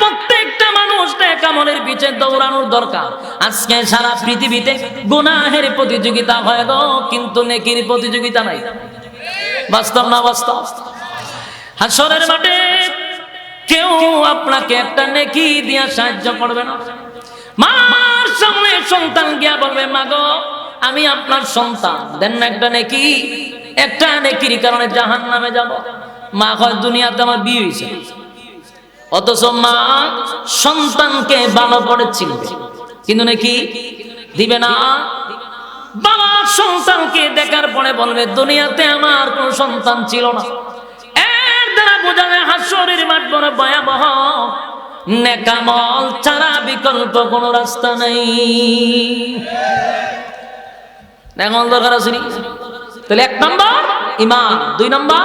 প্রত্যেকটা মানুষ কামলের পিছে দৌড়ানোর দরকার। আজকে সারা পৃথিবীতে গুনাহের প্রতিযোগিতা হয় গো, কিন্তু নেকির প্রতিযোগিতা নাই। বাস্তব না বাস্তব? হাসরের মাঠে কেউ আপনাকে একটা নেকি দিয়া সাহায্য করবে না? মার সামনে সন্তান গিয়া বলবে মা গো আমি আপনার সন্তান। দেন না একটা নেকি। একটা নেকির কারণে জাহান নামে যাব। মা হয় দুনিয়াতে আমার বিয়ে হয়েছে অথচ মা সন্তানকে ভালো করে চিনবে। কিন্তু নাকি দিবে না। বাবা সন্তানকে দেখার পরে বলবে, দুনিয়াতে আমার কোন সন্তান ছিল না। ছাড়া বিকল্প কোনো রাস্তা নেই। তাহলে এক নম্বর ইমান দুই নম্বর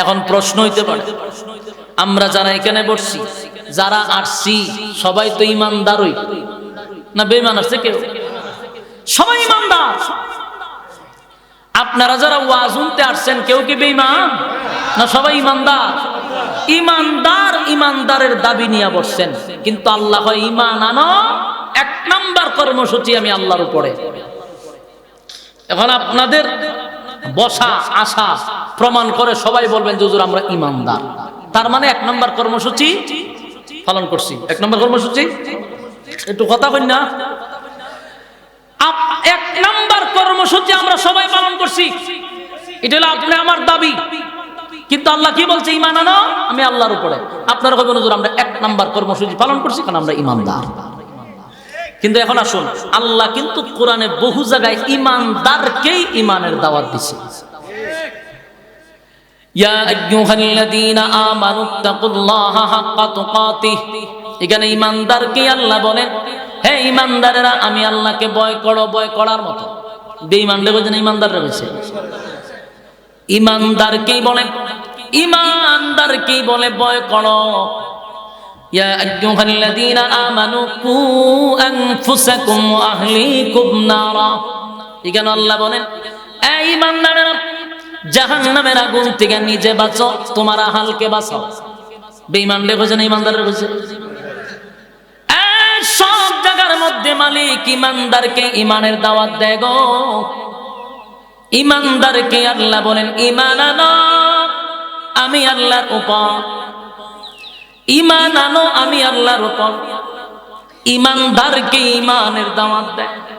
এখন প্রশ্ন হইতে পারে, আমরা যারা এখানে বসছি, যারা আসছি, সবাই তো ইমানদারই। না বেমান আসছে কেউ? সবাই ইমানদার। আপনারা যারা ওয়াজ শুনতে আসছেন, কেউ কি বেইমান না সবাই ইমানদার? ইমানদার ইমানদারের দাবি নিয়ে বসছেন, কিন্তু আল্লাহ ইমান আনো, এক নাম্বার কর্মসূচি আমি আল্লাহর উপরে। এখন আপনাদের বসা, আসা প্রমাণ করে সবাই বলবেন যে আমরা ইমানদার। তার মানে এক নম্বর কর্মসূচি পালন করছি। এক নম্বর কর্মসূচি? একটু কথা কই না। এক নম্বর কর্মসূচি আমরা সবাই পালন করছি। এটা হলো আপনি আমার দাবি। কিন্তু আল্লাহ কি বলছে? ইমান আনো, আমি আল্লাহর উপরে। আপনারা কবেন হুজুর, আমরা এক নম্বর কর্মসূচি পালন করছি কারণ আমরা ইমানদার। কিন্তু এখন আসুন, আল্লাহ কিন্তু কোরআনে বহু জায়গায় ইমানদারকেই ইমানের দাওয়াত দিছে ইয়া আইয়ুহাল্লাযীনা আমানুত্তাকুল্লাহা হাক্কা তুকাতিহ এখানে ইমানদারকে আল্লাহ বলেন হে ইমানদারেরা আমি আল্লাহকে ভয় করো ভয় করার মতো বেঈমানরে বলছেন ইমানদাররা বলছে ইমানদারকেই বলেন ইমানদারকেই বলে ভয় করো يا أيها الذين آمنوا قوا أنفسكم وأهليكم نارا এখানে আল্লাহ বলেন এই ইমানদারেরা জাহান্নামের আগুন থেকে নিজে বাঁচো, তোমার আহালকে বাঁচাও। বেঈমানরে কইছে না ইমানদারের এই সব জায়গার মধ্যে মালিক ইমানদারকে ইমানের দাওয়াত দেয় গো। ইমানদারকে আল্লাহ বলেন ইমান আনো, আমি আল্লাহর উপর। ইমান আনো, আমি আল্লাহর উপর। ইমানদারকে ইমানের দাওয়াত দেয়।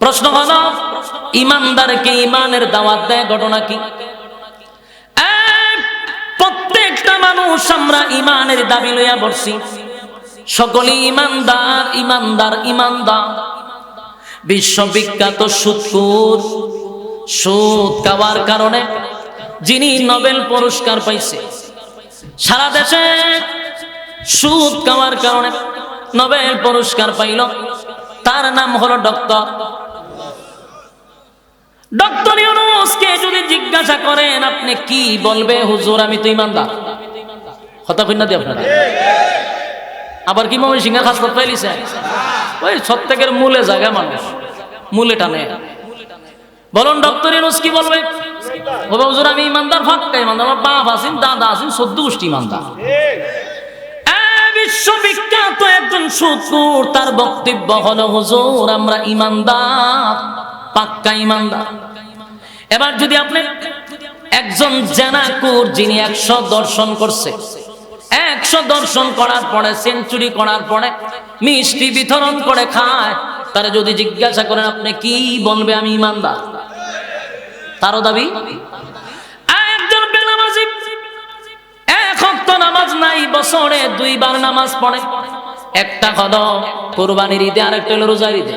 প্রশ্ন হলো, ইমানদারকে ইমানের দাওয়াত দেয় ঘটনা কি? প্রত্যেকটা মানুষ আমরা ইমানের দাবি লইয়া বসছি। সকলে ইমানদার ইমানদার ইমানদার। বিশ্ববিখ্যাত সুদকুর সুদ খাওয়ার কারণে যিনি নোবেল পুরস্কার পাইছে, সারা দেশে সুদ খাওয়ার কারণে নোবেল পুরস্কার পাইল। তার নাম হলো ডক্টর ডক্টর ইউনুসকে যদি জিজ্ঞাসা করেন, আপনি কি বলবে? হুজুর, আমি তো ইমানদার। কথা কই না দি আপনারা। আবার কি মমি সিংহা পাইলিছে ওই সত্যেকের মূলে জায়গা মানুষ, মূলে টানে। বলুন, ডক্টর ইউনুস কি বলবে? হুজুর, আমি ইমানদার ইমানদার। আমার বাপ আছেন, দাদা আছেন, সদ্য গোষ্ঠী ইমানদার। বিশ্ববিখ্যাত একজন সুকুর তার বক্তব্য হলো, হুজুর, আমরা ইমানদার। পাক্কা ইমানদার। এবার যদি আপনি একজন জেনাকুর যিনি একশো দর্শন করছে, একশো দর্শন করার পরে, সেঞ্চুরি করার পরে, মিষ্টি বিতরণ করে খায়, তারা যদি জিজ্ঞাসা করেন, আপনি কি বলবে আমি ইমানদার? তারও দাবি একজন বেনামাজি। এক নামাজ নাই, বছরে দুইবার নামাজ পড়ে। একটা হলো কোরবানির ঈদে আর একটা হলো রোজার ঈদে।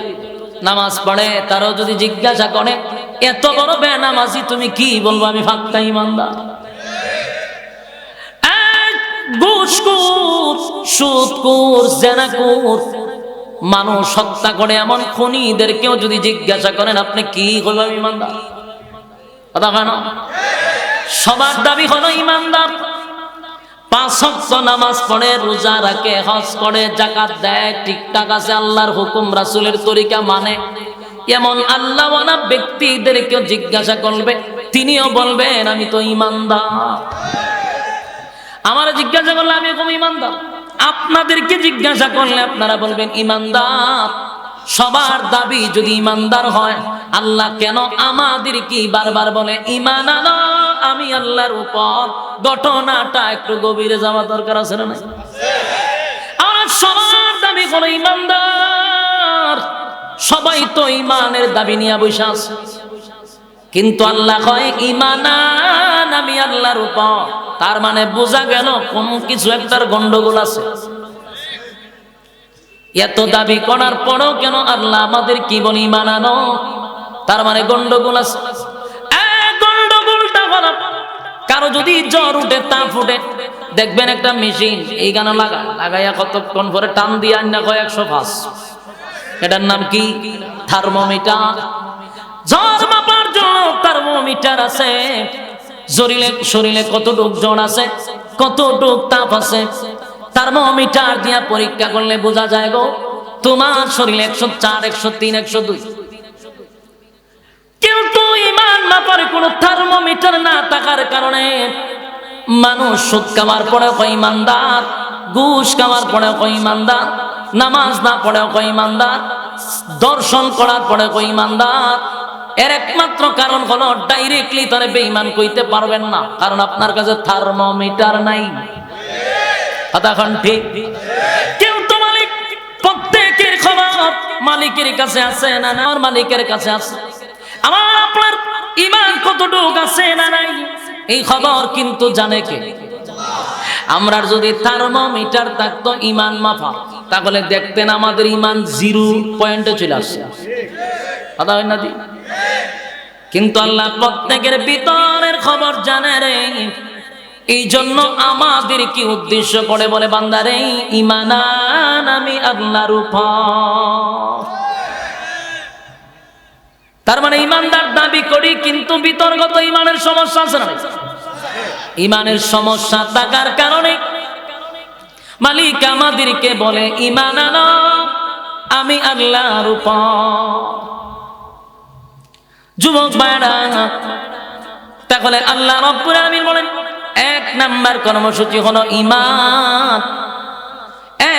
নামাজ পড়ে, তারও যদি জিজ্ঞাসা করে, এত বড় বেনামাজি তুমি কি? বলব, আমি ফাঁকা ইমানদার। মানুষ হত্যা করে এমন খনিদেরকেও যদি জিজ্ঞাসা করেন, আপনি কি হইবেন ইমানদার? কথা কেন সবার দাবি হলো ইমানদার। পাঁচ নামাজ পড়ে, রোজা রাখে, হজ করে, জাকাত দেয়, ঠিকঠাক আছে, আল্লাহর হুকুম, রাসূলের তরিকা মানে। এমন জিজ্ঞাসা করবে, তিনিও বলবেন, আমি তো ইমানদার। আমার জিজ্ঞাসা করলে, আমি এরকম ইমানদার। আপনাদেরকে জিজ্ঞাসা করলে আপনারা বলবেন, ইমানদার। সবার দাবি যদি ইমানদার হয়, আল্লাহ কেন আমাদের কি বারবার বলে, ইমান আনা। আমি আল্লাহর উপর ঘটনাটা একটু গভীরে যাওয়া দরকার আছে না সবার দাবি কোনো ইমানদার। সবাই তো ইমানের দাবি নিয়ে বসে আছে। কিন্তু আল্লাহ কয়, ইমানান, আমি আল্লাহর উপর। তার মানে বোঝা গেল, কোন কিছু একটার গন্ডগোল আছে। এত দাবি করার পরও কেন আল্লাহ আমাদের কি বলি ইমানানো তার মানে গন্ডগোল আছে। কারও যদি জ্বর উঠে, তাপ উঠে, দেখবেন একটা মেশিন, এই গান লাগা, লাগাইয়া কতক্ষণ পরে টান দিয়ে আন্না কয় একশো পাঁচ। এটার নাম কি? থার্মোমিটার। জ্বর মাপার জন্য থার্মোমিটার আছে। শরীরে শরীরে কতটুক জ্বর আছে, কতটুক তাপ আছে, থার্মোমিটার দিয়া পরীক্ষা করলে বোঝা যায় গো, তোমার শরীরে একশো চার, একশো তিন, একশো দুই। কিন্তু মাপার কোনো থার্মোমিটার না থাকার কারণে মানুষ সুদ খাওয়ার পরে কয় ইমানদার, ঘুষ খাওয়ার পরে কয় ইমানদার, নামাজ না পড়ে কয় ইমানদার, দর্শন করার পরে কয় ইমানদার। এর একমাত্র কারণ হলো ডাইরেক্টলি তারে বেঈমান কইতে পারবেন না, কারণ আপনার কাছে থার্মোমিটার নাই। কতক্ষণ ঠিক? কেউ তো মালিক, প্রত্যেকের খবর মালিকের কাছে আছে না, আমার মালিকের কাছে আছে। আমার আপনার ইমান কতটুক আছে না নাই? এই খবর কিন্তু জানে কে? আমরা যদি থার্মোমিটার থাকতো, ইমান মাফা। তাহলে দেখতেন আমাদের ইমান জিরো পয়েন্টে চলে আসছে। কথা হয় না দি? কিন্তু আল্লাহ প্রত্যেকের ভিতরের খবর জানে রে। এই জন্য আমাদের কি উদ্দেশ্য করে বলে, বান্দারে, ইমানান আমি আল্লাহর উপর। তার মানে ইমানদার দাবি করি, কিন্তু বিতর্গত ইমানের সমস্যা আছে না ইমানের সমস্যা থাকার কারণে মালিক আমাদেরকে বলে, ইমান আমি আল্লাহর উপর। যুবক ভাইরা, তাহলে আল্লাহ রব্বুল আলামিন বলেন, এক নাম্বার কর্মসূচি হলো ইমান।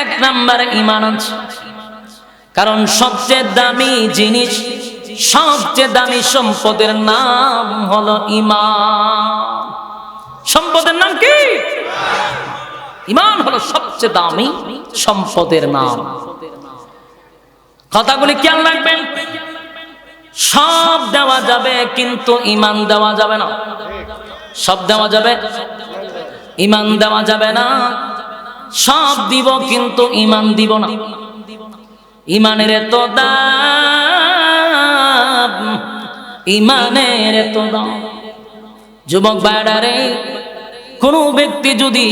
এক নাম্বার ইমান আছে কারণ সবচেয়ে দামি জিনিস সবচেয়ে দামি সম্পদের নাম হলো ইমান সম্পদের নাম কি? ইমান হলো সবচেয়ে দামি সম্পদের নাম। কথাগুলি খেয়াল রাখবেন। সব দেওয়া যাবে কিন্তু ইমান দেওয়া যাবে না। সব দেওয়া যাবে? ইমান দেওয়া যাবে না। সব দিব কিন্তু ইমান দিব না। ইমানের এত দাম ইমানের এত দাম যুবক বাইরারে কোনো ব্যক্তি যদি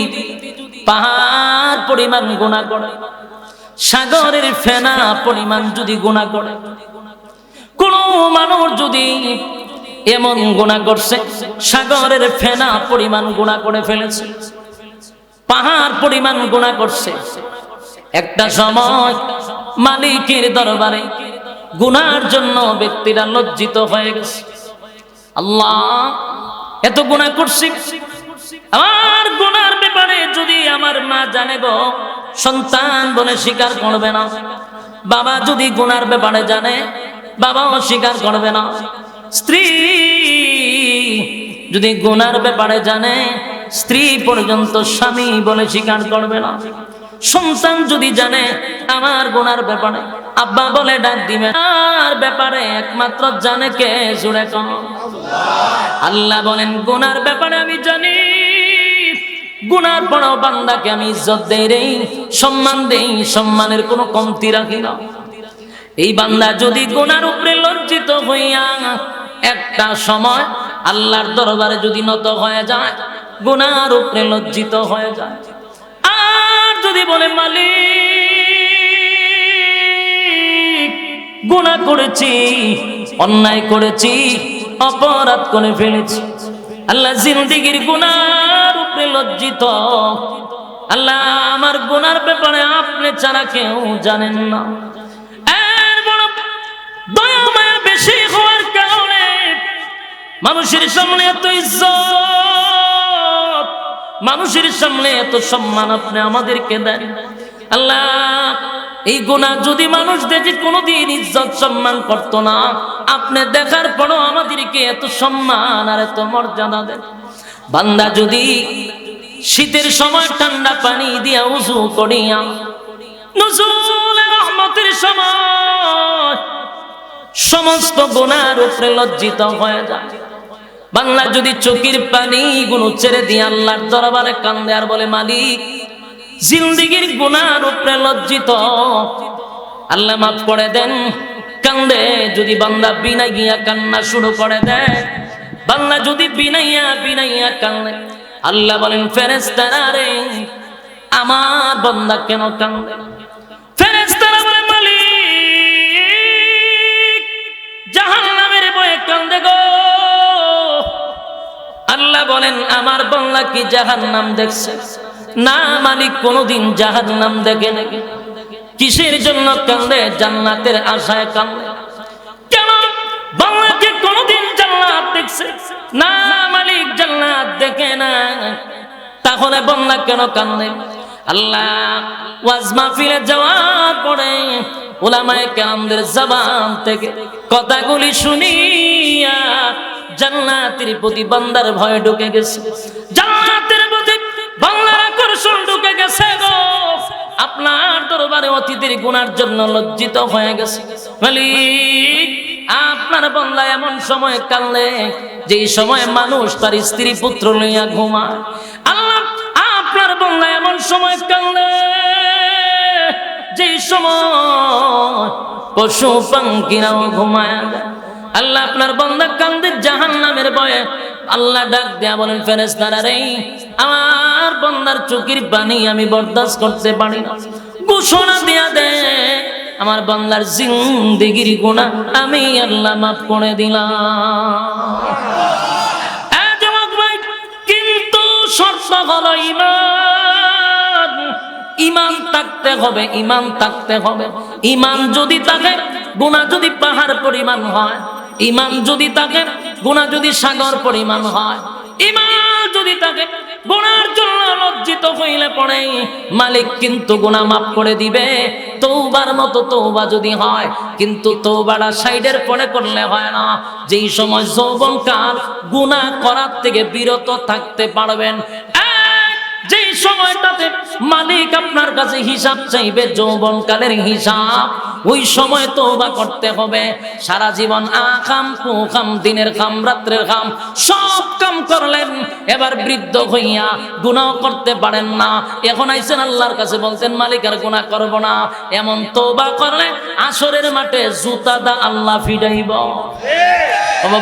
পাহাড় পরিমাণ গুণা করে, সাগরের ফেনা পরিমাণ যদি গুণা করে, কোন মানুষ যদি এমন গুণা করছে, সাগরের ফেনা পরিমাণ গুণা করে ফেলেছে, পাহাড় পরিমাণ গুণা করছে, একটা সময় মালিকের দরবারে গুনার জন্য ব্যক্তিরা লজ্জিত হয়ে গেছে। আল্লাহ, এত গুণা করছি। আমার গুনার ব্যাপারে যদি আমার মা জানে গো, সন্তান বলে স্বীকার করবে না। বাবা যদি গুনার ব্যাপারে জানে, বাবাও স্বীকার করবে না। স্ত্রী যদি গুনার ব্যাপারে জানে, স্ত্রী পর্যন্ত স্বামী বলে স্বীকার করবে না। সন্তান যদি জানে আমার গুনার ব্যাপারে আব্বা বলে ডাক দিবে, আর ব্যাপারে একমাত্র জানে কে জুড়ে কম আল্লাহ বলেন, গুনার ব্যাপারে আমি জানি। গুনার বড় বান্দাকে আমি ইজ্জত দেই রে, সম্মান দেই, সম্মানের কোনো কমতি রাখি না। এই বান্দা যদি গুনার উপরে লজ্জিত হইয়া একটা সময় আল্লাহর দরবারে যদি নত হয়ে যায়, গুনার উপরে লজ্জিত হয়ে যায়। আর যদি বলে, মালিক গুনাহ করেছি, অন্যায় করেছি, অপরাধ করে ফেলেছি। আল্লাহ জিন্দিগির গুনার উপরে লজ্জিত। আল্লাহ আমার গুনার ব্যাপারে আপনি ছাড়া কেউ জানেন না। বেশি হওয়ার কারণে মানুষের সামনে এত ইজ্জত, মানুষের সামনে এত সম্মান আপনি আমাদেরকে দেন। আল্লাহ, এই গুণা যদি মানুষ দেখে কোনোদিন ইজ্জত সম্মান করতো না, আপনি দেখার পরও আমাদেরকে এত সম্মান আর এত মর্যাদা দেন। বান্দা যদি শীতের সময় ঠান্ডা পানি দিয়া উজু করিয়া রহমতের সমস্ত গুণার উপরে লজ্জিত হয়ে যায়। বাংলা যদি চোখের পানি গুলো ছেড়ে দিয়ে আল্লাহর দরবারে কান্দে আর বলে, মালিক জিন্দিগির গুনার উপরে লজ্জিত। আল্লাহ মাফ করে দেন, কান্দে, যদি বান্দা বিনা গিয়া কান্না শুরু করে দেয় বাংলা যদি বিনাইয়া বিনাইয়া কান্দে। আল্লাহ বলেন ফেরেস্তারা রে, আমার বান্দা কেন কান্দে? ফেরেস্তারা বলে, মালিক জাহান নামের বয়ে কান্দে গো। আল্লাহ বলেন, আমার বাংলা কি জাহান নাম দেখছে? না মালিক কোনোদিন জাহান নাম দেখে নাকি কিসের জন্য কান্দে জান্নাতের আশায় কান্দে ওয়াজ কথাগুলি শুনিয়া জান্নাতের প্রতি বান্দার ভয় ঢুকে গেছে। জান্নাতের ঢুকে গেছে গো। আপনার দরবারে গুনার জন্য লজ্জিত হয়ে গেছে। মালিক, আপনার বন্ধা এমন সময় কানলে যেই সময় মানুষ তার স্ত্রী পুত্র লইয়া ঘুমায়। আল্লাহ, আপনার বন্ধা এমন সময় কানলে যেই সময় পশু পাঙ্কিরাও ঘুমায়। আল্লাহ, আপনার বন্ধা কান্দে জাহান নামের বয়ে আল্লাহ ডাক দেয়া বলেন ফেরেস্তারা রে, আমার বন্দার চোখের পানি আমি বরদাস্ত করতে পারি না। ঘোষণা দিয়া দে, আমার বাংলার জিন্দিগির গুণা আমি আল্লাহ মাফ করে দিলাম। কিন্তু শর্ত হলো ইমান ইমান থাকতে হবে ইমান থাকতে হবে। ইমান যদি থাকে গুণা যদি পাহাড় পরিমাণ হয় ইমান যদি থাকে গুণা যদি সাগর পরিমাণ হয়, ইমান যদি থাকে গুণার জন্য লজ্জিত হইলে পড়ে, মালিক কিন্তু গুণা মাফ করে দিবে। তৌবার মতো তৌবা যদি হয়, কিন্তু তৌবাটা সাইডের পরে করলে হয় না। যেই সময় যৌবন কাল গুণা করার থেকে বিরত থাকতে পারবেন যেই সময়টাতে মালিক আপনার কাছে হিসাব চাইবে, যৌবন কালের হিসাব ওই সময় তওবা করতে হবে। সারা জীবন আকাম কুকাম, দিনের কাম, রাত্রের কাম, সব কাম করলেন। এবার বৃদ্ধ হইয়া গুনাহ করতে পারেন না। এখন আইছেন আল্লাহর কাছে বলতেন, মালিক, আর গুনাহ করব না। এমন তওবা করলে আসরের মাঠে জুতা দা আল্লাহ ফিডাইব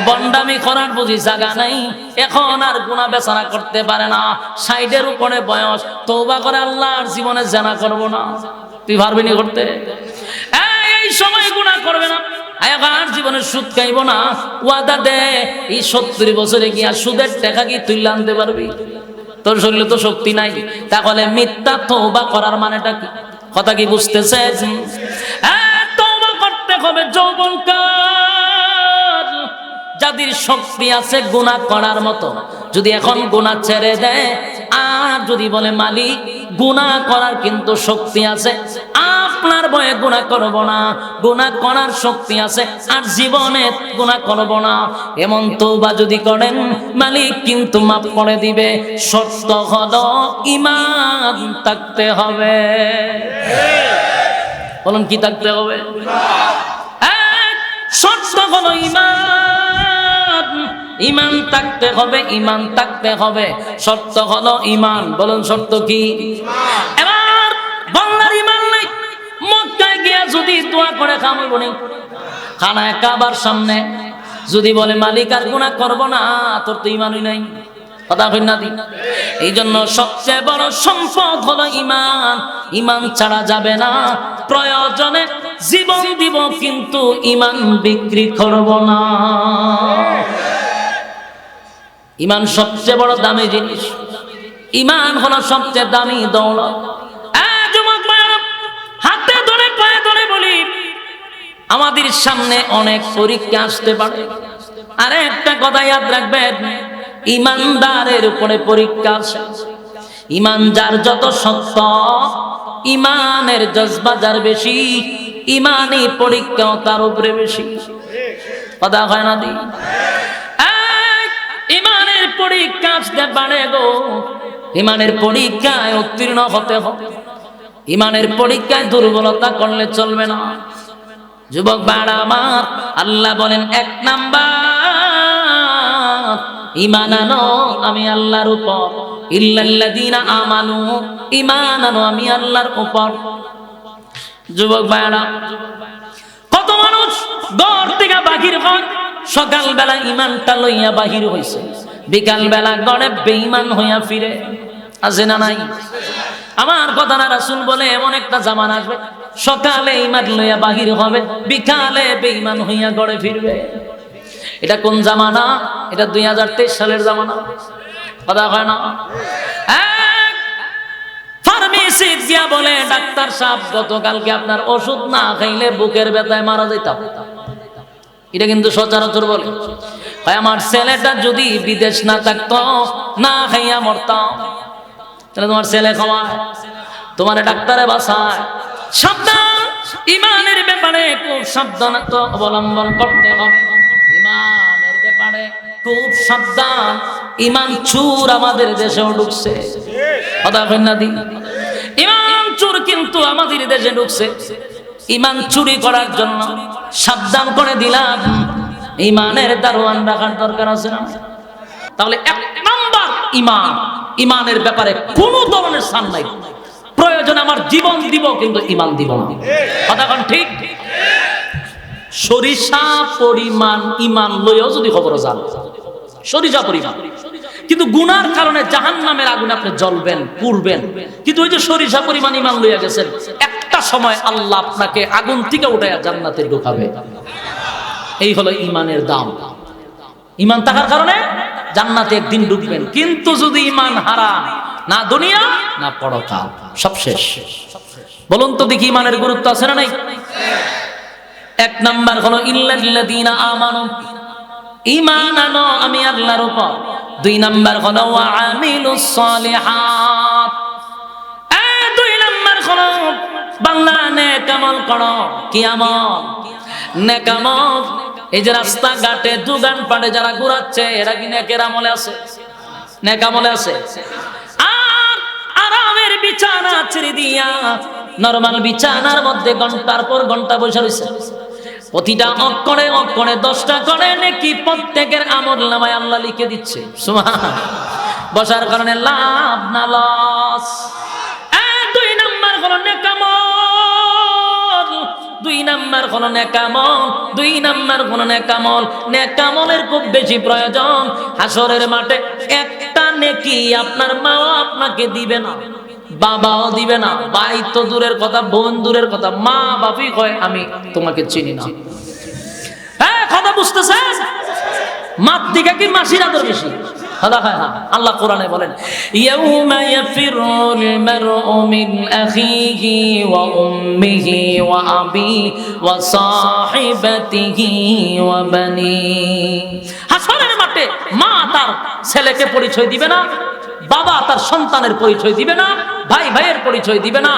বন্ডামি করার বুঝি জায়গা নাই। এখন আর গুণা বেচারা করতে পারে না। সাইডের উপরে বয়স। তৌবা করে আল্লাহ আর জীবনে জানা করব না। তুই পারবি নি করতে? এই, সময় গুণা করবে না। আর জীবনে সুদ খাইব না। ওয়াদা দে এই সত্তর বছরে গিয়া সুদের টাকা কি তুই আনতে পারবি? তোর শরীরে তো শক্তি নাই। তাহলে মিথ্যা তৌবা করার মানেটা কি? কথা কি বুঝতেছে হ্যাঁ তৌবা করতে হবে যৌবন যাদের শক্তি আছে গুণা করার মতো যদি এখন গুণা ছেড়ে দেয় আর যদি বলে মালিক গুণা করার কিন্তু শক্তি আছে। আপনার বয়ে গুণা করব না। গুণা করার শক্তি আছে আর জীবনে গুণা করব না। এমন তৌবা যদি করেন, মালিক কিন্তু মাফ করে দিবে। সত্য হল ইমান থাকতে হবে। বলুন কি থাকতে হবে? সত্য হলো ইমান ইমান থাকতে হবে, ইমান থাকতে হবে। শর্ত হলো ইমান। বলুন শর্ত কি? এবার বাংলার ইমান নাই। মক্কায় গিয়া যদি দোয়া করে খামইব নি? খানায় কাবার সামনে। যদি বলে, মালিক, আর গুণা করব না, তোর তো ইমানই নাই। কথা এই জন্য সবচেয়ে বড় সম্পদ হলো ইমান। ইমান ছাড়া যাবে না। প্রয়োজনে জীবন দিব, কিন্তু ইমান বিক্রি করব না। ইমান সবচেয়ে বড় দামি জিনিস। ইমান হলো সবচেয়ে দামি দৌলত। হাতে ধরে ধরে বলি আমাদের সামনে অনেক পরীক্ষা আসতে পারে। আরে একটা কথা ইয়াদ রাখবেন ইমানদারের উপরে পরীক্ষা আসে ইমান যার যত সত্য ইমানের জজবা যার বেশি ইমানই পরীক্ষাও তার উপরে বেশি। কথা হয় না দি? এক, ইমানের পরীক্ষা আসতে পারে গো। ইমানের পরীক্ষায় উত্তীর্ণ হতে হবে। ইমানের পরীক্ষায় দুর্বলতা করলে চলবে না। যুবক আল্লাহ বলেন, এক নাম্বার ইমান আমি আল্লাহর উপর। ইল্লাল্লাযীনা আমানু ইমান আনো, আমি আল্লাহর উপর। যুবক বাড়া কত মানুষ ঘর থেকে বাহির হয় সকাল বেলা ইমানটা লইয়া বাহির হইছে। বিকাল বেলা গড়ে বেঈমান হইয়া ফিরে। আছে না নাই? আমার কথা না রাসূল বলে, এমন একটা জামান আসবে সকালে ইমান লইয়া বাহির হবে, বিকালে বেঈমান হইয়া গড়ে ফিরবে। এটা কোন জামানা? এটা দুই হাজার তেইশ সালের জামানা। কথা হয় না? বলে, ডাক্তার সাহেব, গতকালকে আপনার ওষুধ না খাইলে বুকের ব্যথায় মারা যেতাম এটা কিন্তু সচরাচর বলে। আমার ছেলেটা যদি বিদেশ না থাকতো, না খাইয়া মরতাম তাহলে তোমার ছেলে খাওয়ায়, তোমার ডাক্তারে বাসায়। সাবধান, ইমানের ব্যাপারে খুব সাবধানতা অবলম্বন করতে হবে। ইমানের ব্যাপারে খুব সাবধান। ইমান চুর আমাদের দেশেও ঢুকছে। কথা কন্যা দি। ইমান চুর কিন্তু আমাদের দেশে ঢুকছে। ইমান চুরি করার জন্য সাবধান করে দিলাম। ইমানের দারোয়ান রাখার দরকার আছে না? তাহলে এক নাম্বার ইমান। ইমানের ব্যাপারে কোনো ধরনের স্থান নাই। প্রয়োজন আমার জীবন দিব, কিন্তু ইমান দিব না। ঠিক? সরিষা পরিমাণ ইমান লইও যদি খবর যান, সরিষা পরিমাণ। কিন্তু গুনার কারণে জাহান নামের আগুন আপনি জ্বলবেন, পুড়বেন। কিন্তু ওই যে সরিষা পরিমাণ ইমান লইয়া গেছেন একটা সময় আল্লাহ আপনাকে আগুন থেকে উঠে জান্নাতে ঢুকাবে। এই হলো ইমানের দাম। ইমান থাকার কারণে জান্নাতে একদিন ঢুকবেন। কিন্তু যদি ইমান হারা না দুনিয়া, না পরকাল। সব শেষ। বলুন তো দেখি ইমানের গুরুত্ব আছে না নাই? এক নাম্বার হলো, ইল্লাল্লাযীনা আমানু। ঈমান আনো আমি আল্লাহর উপর। দুই নাম্বার হলো আমিলুস সালিহাত। এ দুই নাম্বার হলো বাংলা নেক আমল করো, কি আমল? নেক আমল? এই যে রাস্তা ঘাটে দোকান পাটে যারা ঘুরাচ্ছে, এরা কি নেকের আমলে আছে? নেক আমলে আছে। আর আরামের বিছানা ছেড়ে দিয়া নরমাল বিছানার মধ্যে ঘণ্টার পর ঘণ্টা বসে রয়েছে প্রতিটা অক্ষরে অক্ষরে, দশটা করে নাকি প্রত্যেকের আমল নামায় আল্লাহ লিখে দিচ্ছে। বসার কারণে লাভ না, লস। দুই নাম্বার হলো নেকামল, দুই নাম্বার হলো নেকামল। নেকামলের খুব বেশি প্রয়োজন। হাসরের মাঠে একটা নেকি আপনার মাও আপনাকে দিবে না, বাবাও দিবে না। ভাই তো দূরের কথা, বোন দূরের কথা, মা বাপি কয়, আমি তোমাকে চিনি না। হ্যাঁ কথা বুঝতেছেন? মাত দিকে কি মাসির বেশি? আল্লাহ কোরআনে বলেন, ইয়াউমা ইয়াফিরুল মারউ মিন আখিহি ওয়া উম্মিহি ওয়া আবি ওয়া সাহিবাতিহি ওয়া বানি। হাসরের মাঠে মা তার ছেলেকে পরিচয় দিবে না, বাবা তার সন্তানের পরিচয় দিবে না, ভাই ভাইয়ের পরিচয় দিবে না,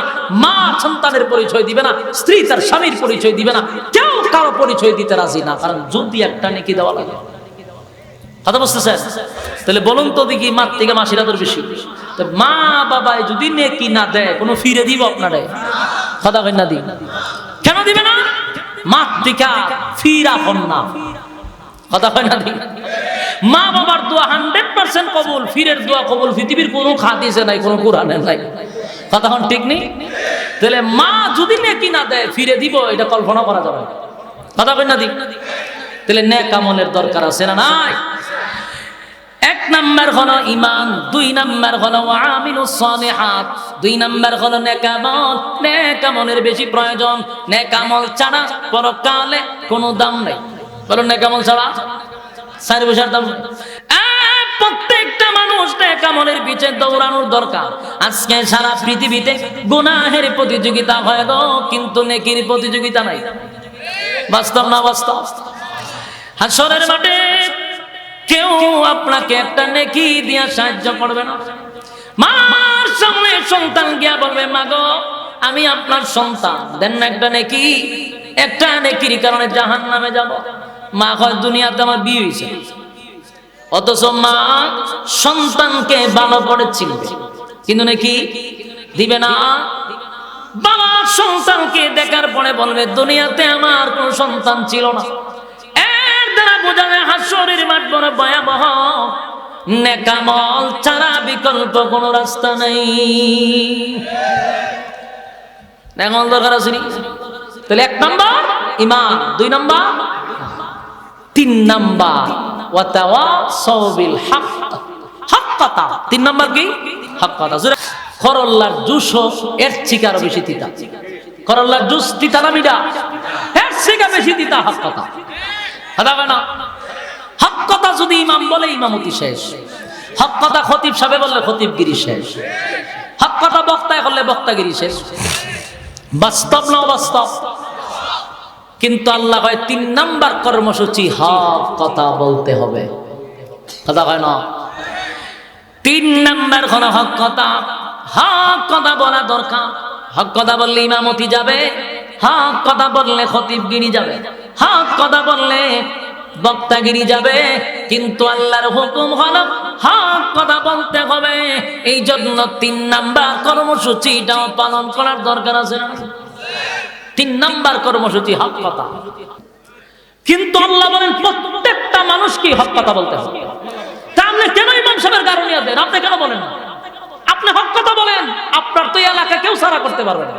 মা সন্তানের পরিচয় দিবে না, স্ত্রী তার স্বামীর পরিচয় দিবে না। কেউ কারও পরিচয় দিতে রাজি না, কারণ যদি একটা নেকি দেওয়া লাগে। কথা বুঝতেছেন? তাহলে বলুন তো দেখি মার থেকে মাসিরা তোর বেশি। মা বাবা যদি নেকি না দেয়, কোনো ফিরে দিব আপনারে? কথা কই না দি। কেন দিবে না? মার থেকে ফিরা না। কথা হয় না দি। মা বাবার দোয়া হান্ড্রেড পার্সেন্ট কবুল, ফিরের দোয়া কবুল, পৃথিবীর কোনো খাদিসে নাই, কোনো কোরআনে নাই। কথা হন ঠিক নেই তাহলে মা যদি নেকি না দেয়, ফিরে দিব, এটা কল্পনা করা যাবে। কথা কই না দি। তাহলে নেক আমলের দরকার আছে না নাই? এক নাম্বার হলো ইমান দুই নাম্বার হলো আমিনু সালিহাত দুই নাম্বার হলো নেকামল, নেকামলের বেশি প্রয়োজন। নেকামল ছাড়া পরকালে কোনো দাম নেই। বলো নেকামল ছাড়া? চার বছর দাম। প্রত্যেকটা মানুষ নেকামলের পিছে দৌড়ানোর দরকার। আজকে সারা পৃথিবীতে গুনাহের প্রতিযোগিতা হয় গো, কিন্তু নেকির প্রতিযোগিতা নাই। বাস্তব না বাস্তব? হাসরের মাঠে কেউ আপনাকে একটা নেকি দিয়া সাহায্য করবে না। মার সামনে সন্তান গিয়া বলবে, মাগো, আমি আপনার সন্তান। দেন না একটা নেকি। একটা নেকির কারণে জাহান নামে যাব। মা কয়, দুনিয়াতে আমার বিয়ে হয়েছে অথচ মা সন্তানকে ভালো করে চিনবে। কিন্তু নাকি দিবে না। বাবা সন্তানকে দেখার পরে বলবে, দুনিয়াতে আমার কোন সন্তান ছিল না। দ্বারা বোঝা যায় হাস্যরের মাঠ বড় ভয়াবহ। নেকামল ছাড়া বিকল্প কোনো রাস্তা নেই। নেকামল দরকার আছে তাহলে এক নম্বর ইমান দুই নম্বর, তিন নাম্বার। ওয়াতাওয়াসাউ বিল হক। হক কথা। তিন নাম্বার কি? হক কথা। করল্লার জুস এর আরও বেশি তিতা। করল্লার জুস তিতা না মিডা এর থেকে বেশি তিতা হক কথা। কথা কেন হক কথা যদি ইমাম বলে, ইমামতি শেষ। হক কথা খতিব সাহেব বললে খতিবগিরি শেষ। হক কথা বক্তায় করলে বক্তাগিরি শেষ। বাস্তব না বাস্তব কিন্তু আল্লাহ হয় তিন নাম্বার কর্মসূচি হক কথা বলতে হবে। কথা হয় না? তিন নাম্বার হলো হক কথা? হক কথা বলা দরকার। হক কথা বললে ইমামতি যাবে। হক কথা বললে খতিবগিরি যাবে হক কথা বললে বক্তাগিরি যাবে, কিন্তু আল্লাহর হুকুম হল হক কথা বলতে হবে। এই জন্য তিন নাম্বার কর্মসূচিটাও পালন করার দরকার আছে না? তিন নাম্বার কর্মসূচি হক কথা। কিন্তু আল্লাহ বলেন, প্রত্যেকটা মানুষকে হক কথা বলতে হবে। তা আপনি কেন ইমাম সাহেবের কারণ দেন আপনি কেন বলেন? আপনি হক কথা বলেন, আপনার তো এলাকা কেউ সারা করতে পারবে না।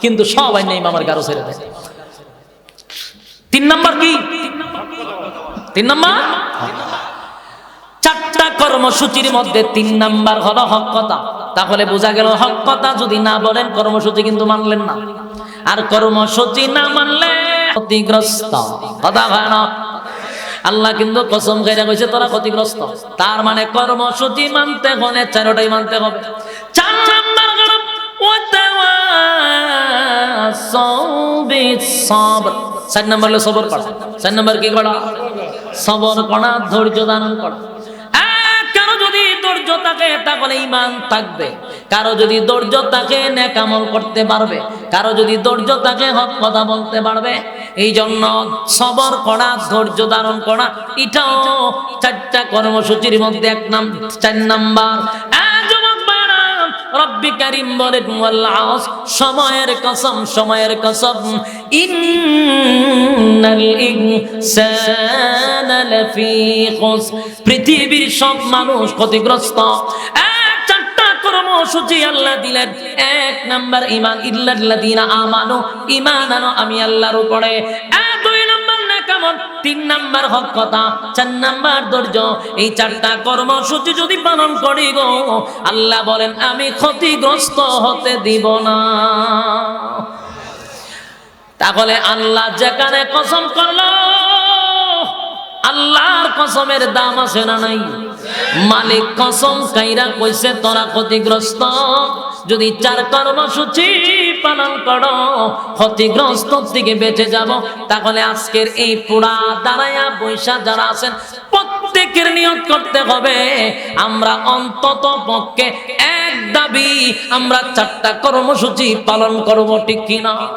কিন্তু সবাই নেই ইমামের গারো ছেড়ে দেয়। তিন নাম্বার কি? তিন নাম্বার? চারটা কর্মসূচির মধ্যে তিন নাম্বার হলো হক কথা। তাহলে বোঝা গেল হক কথা যদি না বলেন, কর্মসূচি কিন্তু মানলেন না। আর কর্মসূচি না মানলে ক্ষতিগ্রস্ত। কথা না। আল্লাহ কিন্তু কসম খাইরা কইছে, তোরা ক্ষতিগ্রস্ত। তার মানে কর্মসূচি মানতে হলে চারোটাই মানতে হবে। চার নাম্বার ধৈর্য ধারণ করা যদি ধৈর্য থাকে নেকামল করতে পারবে। কারও যদি ধৈর্য থাকে হক কথা বলতে পারবে। এই জন্য সবর করা ধৈর্য ধারণ করা এটাও চারটা কর্মসূচির মধ্যে এক নাম চার নাম্বার। ভাইরা, রব্বি কারিম বলেন সময়ের কসম সময়ের কসম। পৃথিবীর সব মানুষ ক্ষতিগ্রস্ত। আল্লাহ এক নাম্বার ইমান, ইল্লাল্লাযিনা আমানু আমি আল্লাহর উপরে। তিন নাম্বার হক কথা, চার নাম্বার ধৈর্য, এই চারটা কর্মসূচি যদি পালন করি গো, আল্লাহ বলেন, আমি ক্ষতিগ্রস্ত হতে দিব না। তাহলে আল্লাহ যেখানে কসম করল, আল্লাহর কসমের দাম আছে না নাই? মালিক কসম কাইরা কইছে, তোরা ক্ষতিগ্রস্ত। যদি চার কর্মসূচি পালন করো, ক্ষতিগ্রস্ত থেকে বেঁচে যাব। তাহলে আজকের এই পুরা দাঁড়ায়া বৈশা যারা আছেন, প্রত্যেকের নিয়ত করতে হবে। আমরা অন্তত পক্ষে এক দাবি, আমরা চারটা কর্মসূচি পালন করব, ঠিক কিনা?